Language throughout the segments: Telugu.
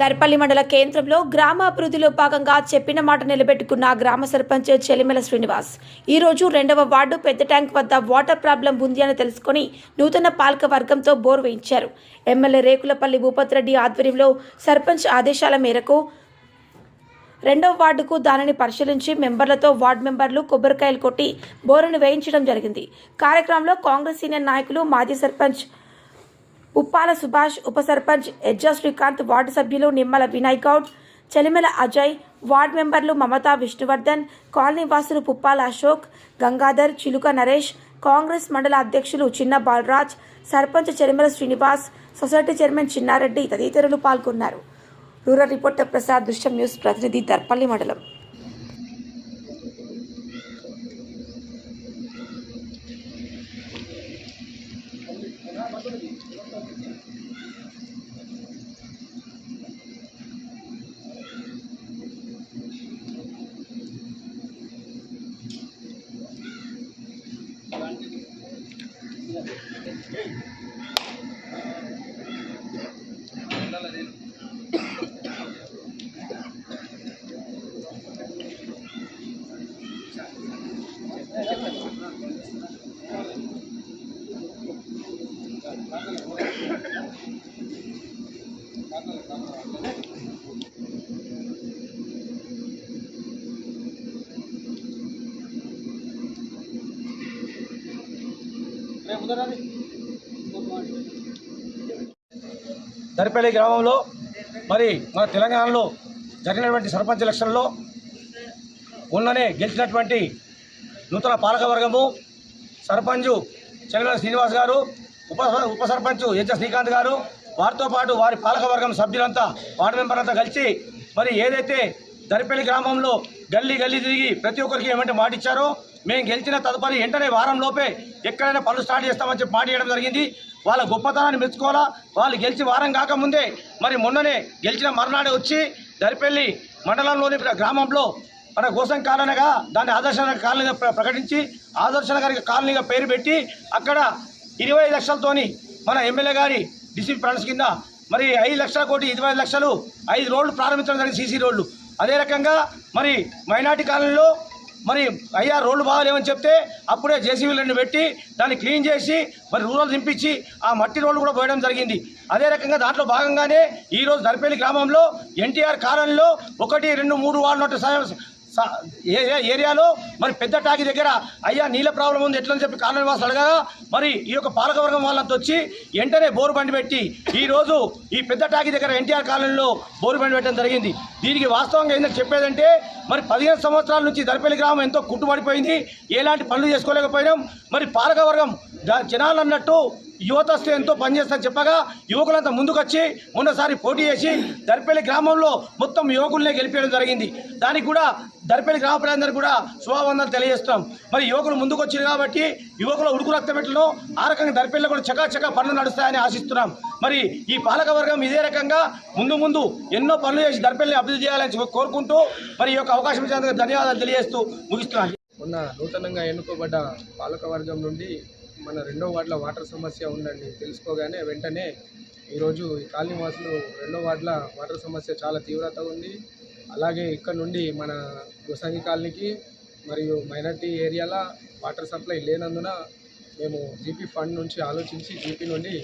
దర్పల్లి మండల కేంద్రంలో గ్రామాభివృద్ధిలో భాగంగా చెప్పిన మాట నిలబెట్టుకున్న గ్రామ సర్పంచ్ చెలిమెల శ్రీనివాస్. ఈ రోజు రెండవ వార్డు పెద్ద ట్యాంక్ వద్ద వాటర్ ప్రాబ్లం ఉంది అని తెలుసుకుని నూతన పాలక వర్గంతో బోర్ వేయించారు. ఎమ్మెల్యే రేకులపల్లి భూపత్ రెడ్డి ఆధ్వర్యంలో సర్పంచ్ ఆదేశాల మేరకు రెండవ వార్డుకు దానిని పరిశీలించి మెంబర్లతో వార్డు మెంబర్లు కొబ్బరికాయలు కొట్టి బోరును వేయించడం జరిగింది. కార్యక్రమంలో కాంగ్రెస్ సీనియర్ నాయకులు మాజీ సర్పంచ్ ఉప్పాల సుభాష్ ఉప సర్పంచ్ ఎజ్జా శ్రీకాంత్ వార్డు సభ్యులు నిమ్మల వినయ్ గౌడ్ చెలిమెల అజయ్ వార్డు మెంబర్లు మమతా విష్ణువర్ధన్ కాలనీ వాసులు పుప్పాల అశోక్ గంగాధర్ చిలుక నరేష్ కాంగ్రెస్ మండల అధ్యక్షులు చిన్న బాలరాజ్ సర్పంచ్ చెలిమెల శ్రీనివాస్ సొసైటీ చైర్మన్ చిన్నారెడ్డి తదితరులు పాల్గొన్నారు. రూరల్ రిపోర్టర్ ప్రసాద్ దృశ్యం న్యూస్ ప్రతినిధి దర్పల్లి మండలం. Gracias. దరిపల్లి గ్రామంలో మరి మన తెలంగాణలో జరిగినటువంటి సర్పంచ్ ఎలక్షన్లో ఉన్ననే గెలిచినటువంటి నూతన పాలకవర్గము సర్పంచు చెంగల శ్రీనివాస్ గారు ఉప ఉప సర్పంచ్ యజ్ఞ శ్రీకాంత్ గారు వారితో పాటు వారి పాలకవర్గం సభ్యులంతా వార్డు మెంబర్ అంతా కలిసి మరి ఏదైతే దరిపల్లి గ్రామంలో గల్లీ గల్లీ తిరిగి ప్రతి ఒక్కరికి ఏమంటే మాట ఇచ్చారో మేము గెలిచిన తదుపరి వెంటనే వారం లోపే ఎక్కడైనా పనులు స్టార్ట్ చేస్తామని చెప్పి మాట ఇవ్వడం జరిగింది. వాళ్ళ గొప్పతనాన్ని మెచ్చుకోవాలా? వాళ్ళు గెలిచి వారం కాకముందే మరి మొన్ననే గెలిచిన మర్నాడే వచ్చి దరిపెల్లి మండలంలోని గ్రామంలో మన గోసం కాలనగా దాన్ని ఆదర్శ కాలనీగా ప్రకటించి ఆదర్శ కాలనీగా పేరు పెట్టి అక్కడ ఇరవై లక్షలతోని మన ఎమ్మెల్యే గారి డిసిపి ఫ్రెండ్స్ కింద మరి ఐదు లక్షల కోటి ఇరవై లక్షలు ఐదు రోడ్లు ప్రారంభించడం జరిగింది సీసీ రోడ్లు. అదే రకంగా మరి మైనార్టీ కాలనీలో మరి అయ్యా రోడ్లు బాగాలేవని చెప్తే అప్పుడే జేసీబీలను పెట్టి దాన్ని క్లీన్ చేసి మరి రూరల్ దింపించి ఆ మట్టి రోడ్లు కూడా పోయడం జరిగింది. అదే రకంగా దాంట్లో భాగంగానే ఈరోజు దర్పల్లి గ్రామంలో ఎన్టీఆర్ కాలనీలో ఒకటి రెండు మూడు వార్డు స- ఏరియాలో? మరి పెద్ద టాకి దగ్గర అయ్యా నీళ్ళ ప్రాబ్లం ఉంది ఎట్లని చెప్పి కాలనీ వాసులు అడగగా మరి ఈ యొక్క పాలకవర్గం వాళ్ళంతా వచ్చి వెంటనే బోరు బండి పెట్టి ఈరోజు ఈ పెద్ద టాకి దగ్గర ఎన్టీఆర్ కాలనీలో బోరు బండి పెట్టడం జరిగింది. దీనికి వాస్తవంగా ఏంటంటే చెప్పేదంటే మరి పదిహేను సంవత్సరాల నుంచి దరిపల్లి గ్రామం ఎంతో కుట్టుబడిపోయింది ఎలాంటి పనులు చేసుకోలేకపోయినాం. మరి పాలకవర్గం జనాలు అన్నట్టు యువత వస్తే ఎంతో పనిచేస్తారని చెప్పగా యువకులంతా ముందుకొచ్చి మొన్నసారి పోటీ చేసి దర్పల్లి గ్రామంలో మొత్తం యువకులనే గెలిపేయడం జరిగింది. దానికి కూడా దర్పల్లి గ్రామ ప్రజలందరూ కూడా శుభావందనలు తెలియజేస్తున్నాం. మరి యువకులు ముందుకొచ్చారు కాబట్టి యువకుల ఉడుకు రక్తం పెట్టడం ఆ రకంగా దర్పల్లిలో కూడా చకాచకా పనులు నడుస్తాయని ఆశిస్తున్నాం. మరి ఈ పాలకవర్గం ఇదే రకంగా ముందు ముందు ఎన్నో పనులు చేసి దర్పల్లిని అభివృద్ధి చేయాలని కోరుకుంటూ మరి ఈ యొక్క అవకాశం ఇచ్చినందుకు ధన్యవాదాలు తెలియజేస్తూ ముగిస్తున్నాను. ఉన్న నూతనంగా ఎన్నుకోబడ్డ పాలకవర్గం నుండి మన రెండో వార్డుల వాటర్ సమస్య ఉందని తెలుసుకోగానే వెంటనే ఈరోజు ఈ కాలనీ వాసులు రెండో వార్డుల వాటర్ సమస్య చాలా తీవ్రత ఉంది. అలాగే ఇక్కడ నుండి మన గుసంగి కాలనీకి మరియు మైనార్టీ ఏరియాల వాటర్ సప్లై లేనందున మేము జీపీ ఫండ్ నుంచి ఆలోచించి జీపీ నుండి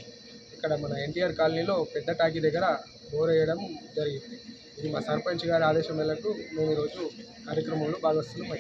ఇక్కడ మన ఎన్టీఆర్ కాలనీలో పెద్ద టాకీ దగ్గర బోర్ వేయడం జరిగింది. ఇది మా సర్పంచ్ గారి ఆదేశం మేరకు మేము ఈరోజు కార్యక్రమంలో భాగస్తున్నాం